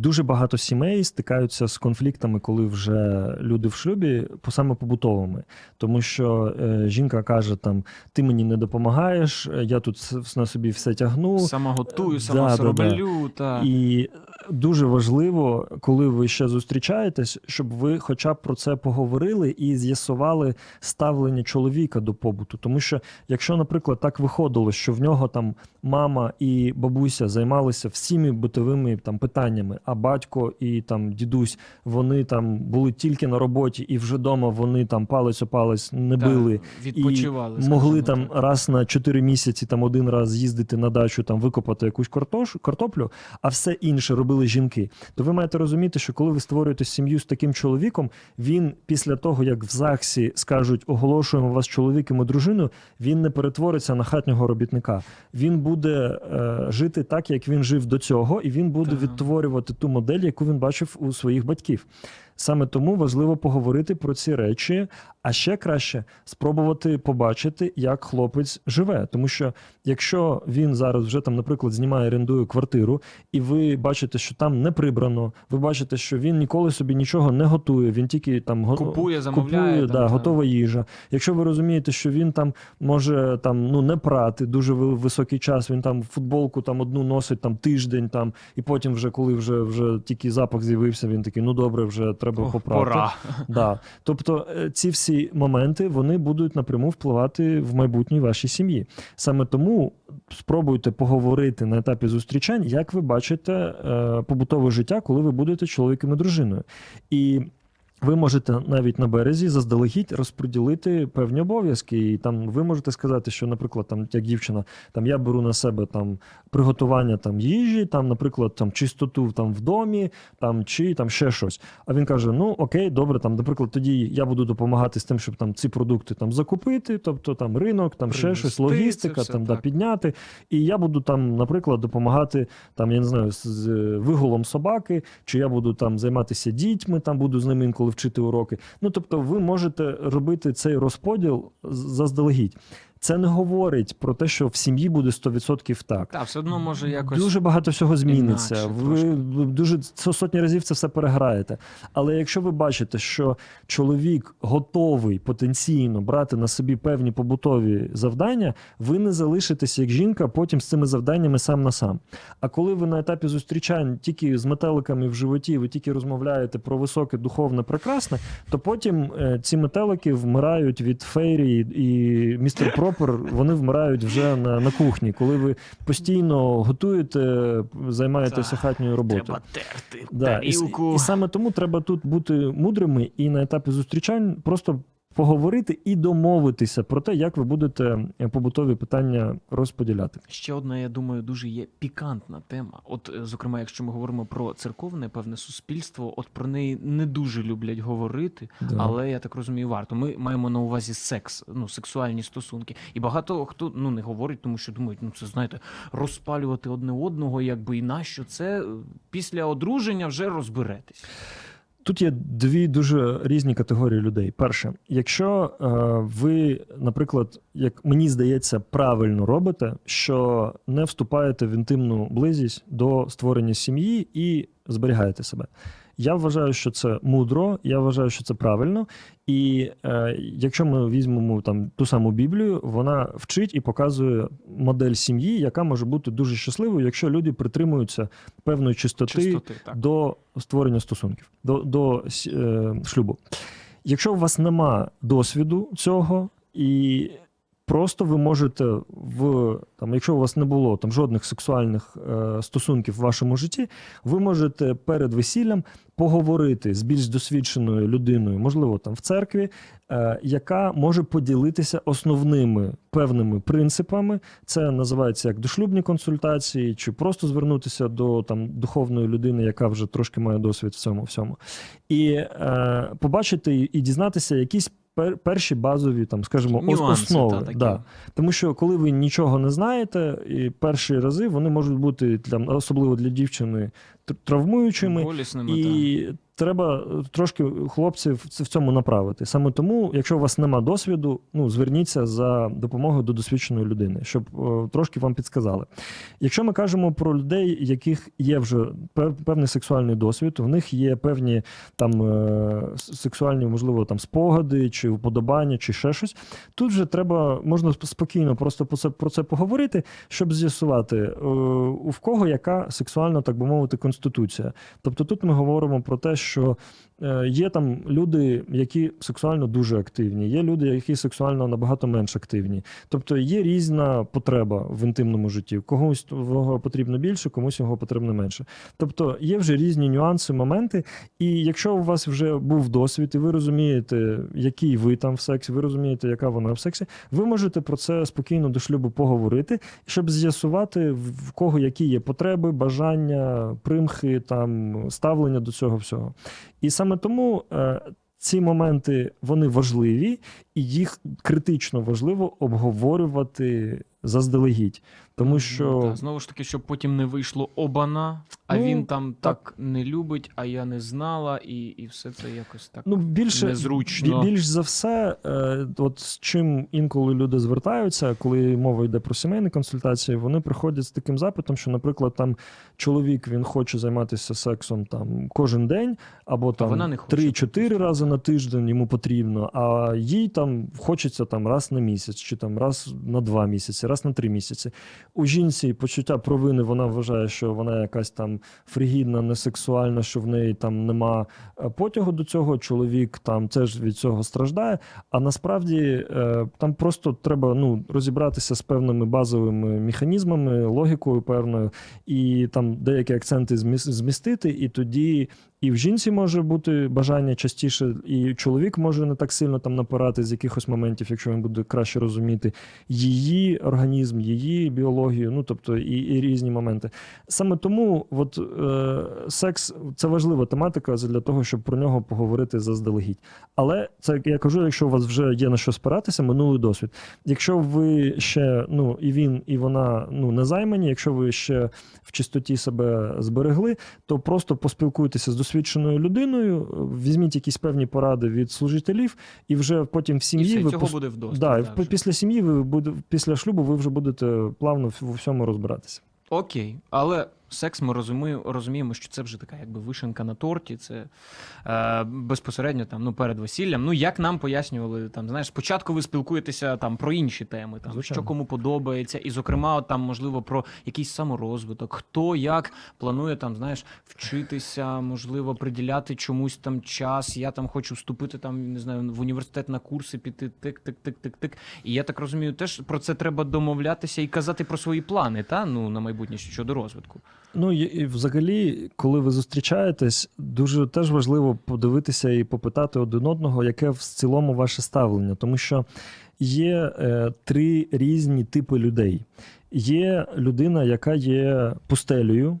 Дуже багато сімей стикаються з конфліктами, коли вже люди в шлюбі, по саме побутовими. Тому що е, жінка каже: там ти мені не допомагаєш, е, я тут на собі все тягну. Сама готую, сама да, все роблю. Та... І дуже важливо, коли ви ще зустрічаєтесь, щоб ви хоча б про це поговорили і з'ясували ставлення чоловіка до побуту. Тому що, якщо, наприклад, так виходило, що в нього там мама і бабуся займалися всіми битовими там питаннями, а батько і там дідусь вони там були тільки на роботі, і вже вдома вони там палець о палець не били. відпочивали. І могли там так. раз на 4 місяці там один раз з'їздити на дачу, там викопати якусь картош, картоплю, а все інше робили жінки. То ви маєте розуміти, що коли ви створюєте сім'ю з таким чоловіком, він після того, як в ЗАГСі скажуть, оголошуємо вас чоловіком і дружиною, він не перетвориться на хатнього робітника. Він буде е, жити так, як він жив до цього, і він буде Так. відтворювати ту модель, яку він бачив у своїх батьків. Саме тому важливо поговорити про ці речі, а ще краще спробувати побачити, як хлопець живе. Тому що якщо він зараз вже там, наприклад, знімає орендує квартиру, і ви бачите, що там не прибрано, ви бачите, що він ніколи собі нічого не готує, він тільки там Купує, замовляє. купує там, да, та. готова їжа. Якщо ви розумієте, що він там може там ну не прати дуже високий час, він там футболку там одну носить там тиждень, там і потім, вже коли вже вже тільки запах з'явився, він такий, ну добре, вже треба О, попрати. Пора. Да. Тобто е, ці всі моменти вони будуть напряму впливати в майбутній вашій сім'ї. Саме тому спробуйте поговорити на етапі зустрічань, як ви бачите е, побутове життя, коли ви будете чоловіком і дружиною. І ви можете навіть на березі заздалегідь розподілити певні обов'язки. І там ви можете сказати, що, наприклад, там як дівчина, там я беру на себе там приготування там їжі, там, наприклад, там чистоту там в домі, там чи там ще щось. А він каже: Ну окей, добре, там, наприклад, тоді я буду допомагати з тим, щоб там ці продукти там закупити, тобто там ринок, там ще щось, логістика, все, там да, підняти. І я буду там, наприклад, допомагати там, я не знаю, з вигулом собаки, чи я буду там займатися дітьми, там буду з ними інколи вчити уроки. Ну тобто, ви можете робити цей розподіл заздалегідь. Це не говорить про те, що в сім'ї буде 100% так. Та, все одно може якось. Дуже багато всього зміниться. інакше Ви трошки. дуже со- сотні разів це все переграєте. Але якщо ви бачите, що чоловік готовий потенційно брати на собі певні побутові завдання, ви не залишитеся як жінка потім з цими завданнями сам на сам. А коли ви на етапі зустрічань тільки з метеликами в животі, ви тільки розмовляєте про високе, духовне, прекрасне, то потім е, ці метелики вмирають від фейрі і містер Пропер, вони вмирають вже на, на кухні, коли ви постійно готуєте, займаєтеся хатньою роботою. Треба терти Да, і, і саме тому треба тут бути мудрими і на етапі зустрічань просто поговорити і домовитися про те, як ви будете е, побутові питання розподіляти. Ще одна, я думаю, дуже є пікантна тема. От, е, зокрема, якщо ми говоримо про церковне певне суспільство, от про неї не дуже люблять говорити, Да. але я так розумію, варто. Ми маємо на увазі секс, ну сексуальні стосунки. І багато хто ну не говорить, тому що думають, ну це знаєте, розпалювати одне одного, якби і нащо це Е, після одруження вже розберетесь. Тут є дві дуже різні категорії людей. Перше, якщо е, ви, наприклад, як мені здається, правильно робите, що не вступаєте в інтимну близість до створення сім'ї і зберігаєте себе. Я вважаю, що це мудро, я вважаю, що це правильно. І е, якщо ми візьмемо там ту саму Біблію, вона вчить і показує модель сім'ї, яка може бути дуже щасливою, якщо люди притримуються певної чистоти, Чистоти, до створення стосунків, до, до е, шлюбу. Якщо у вас нема досвіду цього, і просто ви можете в там, якщо у вас не було там жодних сексуальних е, стосунків в вашому житті, ви можете перед весіллям поговорити з більш досвідченою людиною, можливо, там в церкві, е, яка може поділитися основними певними принципами. Це називається як дошлюбні консультації, чи просто звернутися до там духовної людини, яка вже трошки має досвід в цьому всьому, і е, побачити і- дізнатися якісь. Пер- Перші базові, там, скажімо, Нюанси, основи. та, да. Тому що коли ви нічого не знаєте, і перші рази вони можуть бути там, особливо для дівчини травмуючими, Болісними, та. і треба е, трошки хлопців в цьому направити. Саме тому, якщо у вас нема досвіду, ну зверніться за допомогою до досвідченої людини, щоб е, трошки вам підсказали. Якщо ми кажемо про людей, яких є вже пев- певний сексуальний досвід, в них є певні там е, сексуальні, можливо, там спогади чи вподобання, чи ще щось. Тут вже треба можна спокійно просто про це про це поговорити, щоб з'ясувати, е, у в кого яка сексуальна, так би мовити, конституція. Тобто тут ми говоримо про те, що е, є там люди, які сексуально дуже активні, є люди, які сексуально набагато менш активні. Тобто є різна потреба в інтимному житті. Когось його потрібно більше, комусь його потрібно менше. Тобто є вже різні нюанси, моменти. І якщо у вас вже був досвід, і ви розумієте, який ви там в сексі, ви розумієте, яка вона в сексі, ви можете про це спокійно до шлюбу поговорити, щоб з'ясувати, в кого які є потреби, бажання, примхи, там ставлення до цього всього. І саме тому. е, Ці моменти вони важливі, і їх критично важливо обговорювати заздалегідь. Тому Ну, що та, знову ж таки, щоб потім не вийшло обана, а Ну, він там так. так. не любить, а я не знала, і, і все це якось так. Ну, більше незручно. бі- більш за все, е, от з чим інколи люди звертаються, коли мова йде про сімейні консультації, вони приходять з таким запитом, що, наприклад, там чоловік він хоче займатися сексом там кожен день, або там вона не хоче, 3-4 рази на тиждень йому потрібно, а їй там хочеться там раз на місяць, чи там раз на два місяці, раз на три місяці. У жінці почуття провини вона вважає, що вона якась там фригідна, несексуальна, що в неї там нема е, потягу до цього. Чоловік там теж від цього страждає. А насправді е, там просто треба ну розібратися з певними базовими механізмами, логікою певною, і там деякі акценти змістити, і тоді. І в жінці може бути бажання частіше, і чоловік може не так сильно там напирати з якихось моментів, якщо він буде краще розуміти її організм, її біологію, ну тобто і, і різні моменти. Саме тому, от е, секс це важлива тематика для того, щоб про нього поговорити заздалегідь. Але це я кажу, якщо у вас вже є на що спиратися, минулий досвід. Якщо ви ще ну і він, і вона ну не займані, якщо ви ще в чистоті себе зберегли, то просто поспілкуйтеся з досвідченою людиною, візьміть якісь певні поради від служителів, і вже потім в сім'ї ви цього пос- буде вдосталь. Да, так після сім'ї ви буде після шлюбу ви вже будете плавно в- всьому розбиратися. Окей, але секс ми розуміємо, розуміємо, що це вже така якби вишенка на торті. Це е, безпосередньо там ну перед весіллям. Ну як нам пояснювали, там знаєш, спочатку ви спілкуєтеся там про інші теми, там Звичайно. що кому подобається, і зокрема, от, там можливо про якийсь саморозвиток, хто як планує там, знаєш, вчитися, можливо, приділяти чомусь там час. Я там хочу вступити там, не знаю, в університет на курси, піти тик, тик, тик, тик, тик. І я так розумію, теж про це треба домовлятися і казати про свої плани, та ну на майбутнє щодо розвитку. Ну і, взагалі, коли ви зустрічаєтесь, дуже теж важливо подивитися і попитати один одного, яке в цілому ваше ставлення, тому що є е, три різні типи людей. Є людина, яка є пустелею,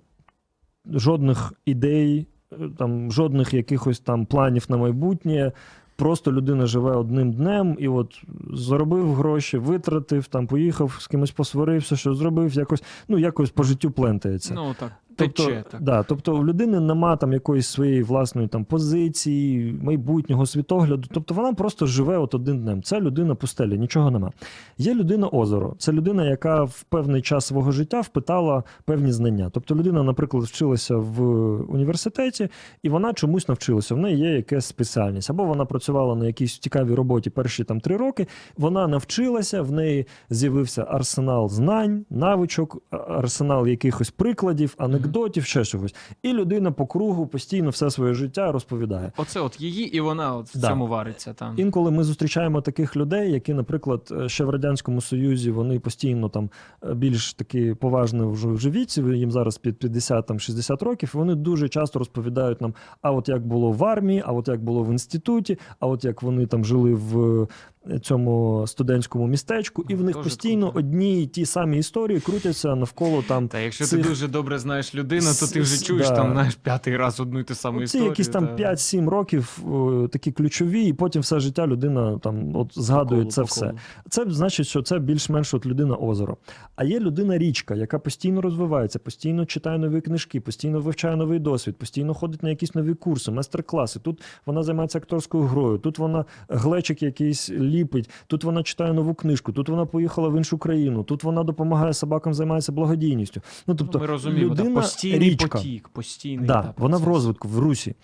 жодних ідей, е, там жодних якихось там планів на майбутнє. Просто людина живе одним днем і от заробив гроші, витратив, там поїхав, з кимось посварився, що зробив, якось, ну якось по життю плентається. Ну так, Тобто, тече так. да, тобто у людини нема там якоїсь своєї власної там позиції, майбутнього світогляду. Тобто вона просто живе от один днем. Це людина пустелі, нічого нема. Є людина озеро. Це людина, яка в певний час свого життя впитала певні знання. Тобто людина, наприклад, вчилася в університеті, і вона чомусь навчилася. В неї є якась спеціальність, або вона працювала на якійсь цікавій роботі перші там три роки. Вона навчилася, в неї з'явився арсенал знань, навичок, арсенал якихось прикладів, анекдотів, ще чогось. І людина по кругу постійно все своє життя розповідає. Оце от її, і вона от в Да. цьому вариться там. Інколи ми зустрічаємо таких людей, які, наприклад, е, ще в радянському союзі вони постійно там е, більш такі поважні вже в віці, їм зараз під 50 там 60 років. Вони дуже часто розповідають нам: а от як було в армії, а от як було в інституті, а от як вони там жили в е, цьому студентському містечку, і в них постійно круто. одні й ті самі історії крутяться навколо там. Та якщо цих- ти дуже добре знаєш людину, то ти вже чуєш да. там знаєш, п'ятий раз одну і ту саму Ці історію. якісь там та- 5-7 років о, такі ключові, і потім все життя людина там от згадує по це колу, по все. Це значить, що це більш-менш от людина озеро. А є людина річка, яка постійно розвивається, постійно читає нові книжки, постійно вивчає новий досвід, постійно ходить на якісь нові курси, майстер-класи. Тут вона займається акторською грою, тут вона глечик якийсь ліпить, тут вона читає нову книжку, тут вона поїхала в іншу країну, тут вона допомагає собакам, займається благодійністю. Ну тобто Ми розуміємо, людина постійний річка. потік, постійний Да, та, вона в розвитку, в русі.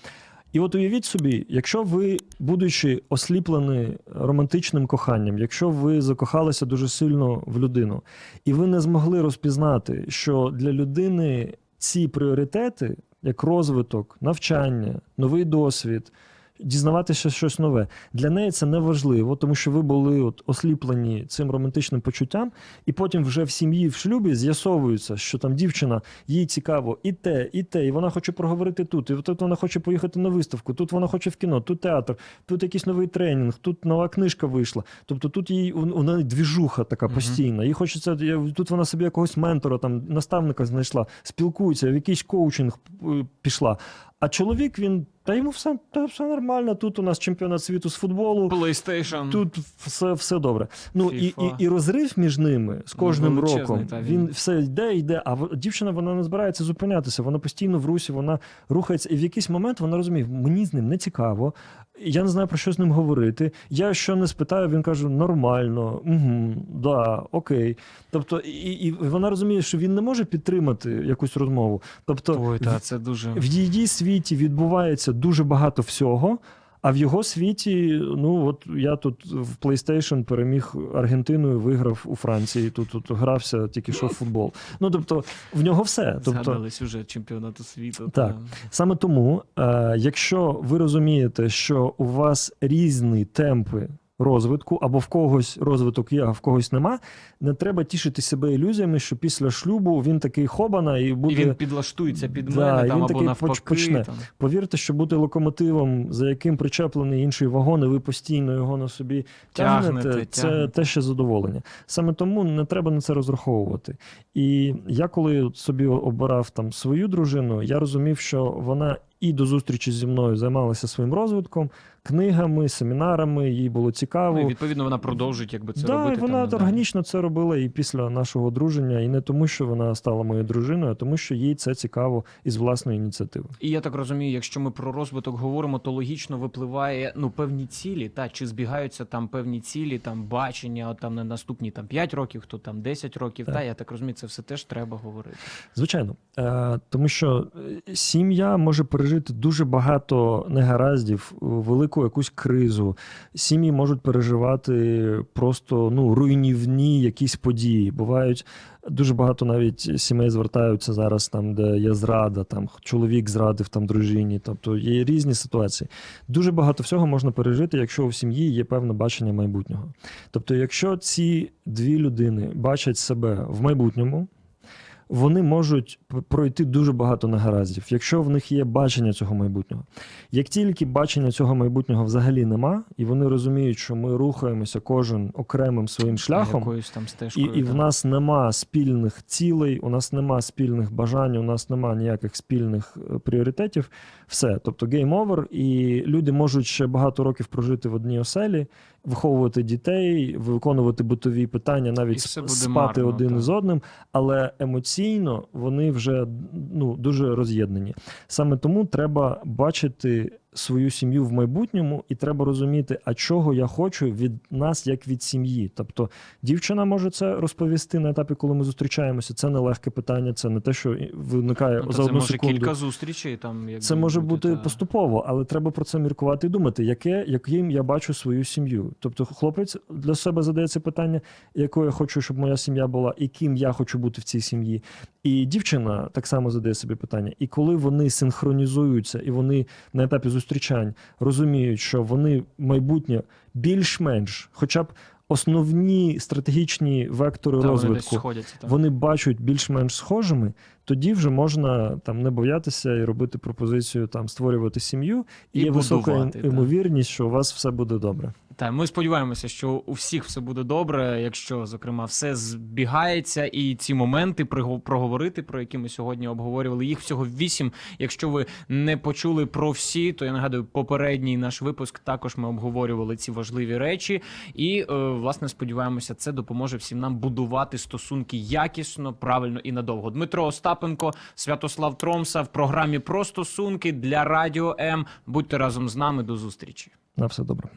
І от уявіть собі, якщо ви, будучи осліплені романтичним коханням, якщо ви закохалися дуже сильно в людину, і ви не змогли розпізнати, що для людини ці пріоритети, як розвиток, навчання, новий досвід, дізнаватися щось нове, для неї це не важливо, тому що ви були от осліплені цим романтичним почуттям, і потім вже в сім'ї, в шлюбі з'ясовується, що там дівчина їй цікаво і те, і те, і вона хоче проговорити тут, і тут вона хоче поїхати на виставку, тут вона хоче в кіно, тут театр, тут якийсь новий тренінг, тут нова книжка вийшла. Тобто тут їй у двіжуха така постійна. Їй хочеться тут вона собі якогось ментора, там наставника знайшла, спілкується, в якийсь коучинг е, пішла. А чоловік він та йому все, та все нормально. Тут у нас чемпіонат світу з футболу. PlayStation. Тут все, все добре. Ну і, і, і розрив між ними з кожним ну, роком. та, він він- все йде, йде. А дівчина вона не збирається зупинятися. Вона постійно в русі, вона рухається. І в якийсь момент вона розуміє, мені з ним не цікаво. Я не знаю про що з ним говорити. Я що не спитаю, він каже: нормально, угу, да, окей. Тобто, і, і вона розуміє, що він не може підтримати якусь розмову. Тобто, Ой, та, це дуже. в її світі відбувається дуже багато всього. А в його світі, ну от я тут в PlayStation переміг Аргентиною, виграв у Франції. Тут, тут грався тільки що в футбол. Ну тобто в нього все. Тобто, сюжет чемпіонату світу. Так. та. Саме тому, е, якщо ви розумієте, що у вас різні темпи розвитку, або в когось розвиток є, а в когось нема, не треба тішити себе ілюзіями, що після шлюбу він такий хобана і буде. І він підлаштується під Да, мене там, він або такий навпаки. почне. Там. Повірте, що бути локомотивом, за яким причеплений інший вагон, і ви постійно його на собі тягнете, Тягнете, це тягнете. те ще задоволення. Саме тому не треба на це розраховувати. І я коли собі обирав там свою дружину, я розумів, що вона і до зустрічі зі мною займалася своїм розвитком, книгами, семінарами, їй було цікаво. Ну, і відповідно вона продовжить якби це да, робити. і вона там, органічно це робила і після нашого одруження, і не тому, що вона стала моєю дружиною, а тому, що їй це цікаво із власної ініціативи. І я так розумію, якщо ми про розвиток говоримо, то логічно випливає ну певні цілі, та чи збігаються там певні цілі, там бачення, от, там на наступні там 5 років, хто там 10 років. Так. Та я так розумію, це все теж треба говорити. Звичайно, е, тому що е, сім'я може пережити дуже багато негараздів, е, велику якусь кризу. Сім'ї можуть переживати просто ну, руйнівні якісь події. Бувають дуже багато навіть сімей звертаються зараз, там, де є зрада, там чоловік зрадив там дружині. Тобто є різні ситуації. Дуже багато всього можна пережити, якщо у сім'ї є певне бачення майбутнього. Тобто, якщо ці дві людини бачать себе в майбутньому вони можуть пройти дуже багато негараздів, якщо в них є бачення цього майбутнього. Як тільки бачення цього майбутнього взагалі нема, і вони розуміють, що ми рухаємося кожен окремим своїм шляхом, якоюсь там і, стежкою. і в нас нема спільних цілей, у нас нема спільних бажань, у нас нема ніяких спільних е, пріоритетів. Все, тобто гейм овер, і люди можуть ще багато років прожити в одній оселі, виховувати дітей, виконувати бутові питання, навіть спати марно, один так. з одним, але емоційно вони вже ну, дуже роз'єднані. Саме тому треба бачити свою сім'ю в майбутньому, і треба розуміти, а чого я хочу від нас, як від сім'ї. Тобто дівчина може це розповісти на етапі, коли ми зустрічаємося. Це не легке питання, це не те, що виникає Ну, за це одну може секунду. кілька зустрічей. Там якби, Це може бути та. поступово, але треба про це міркувати і думати, яке, яким я бачу свою сім'ю. Тобто, хлопець для себе задається питання, якою я хочу, щоб моя сім'я була, і ким я хочу бути в цій сім'ї. І дівчина так само задає собі питання. І коли вони синхронізуються і вони на етапі зустрічань розуміють, що вони майбутнє більш-менш, хоча б основні стратегічні вектори Та, розвитку вони, вони бачать більш-менш схожими, тоді вже можна там не боятися і робити пропозицію там створювати сім'ю, і, І є висока будувати, ім- ймовірність, що у вас все буде добре. Так, ми сподіваємося, що у всіх все буде добре, якщо, зокрема, все збігається, і ці моменти проговорити, про які ми сьогодні обговорювали. Їх всього вісім. Якщо ви не почули про всі, то я нагадую, попередній наш випуск також ми обговорювали ці важливі речі. І е, власне сподіваємося, це допоможе всім нам будувати стосунки якісно, правильно і надовго. Дмитро Остапенко, Святослав Тромса в програмі про стосунки для Радіо М. Будьте разом з нами. До зустрічі. На все добре.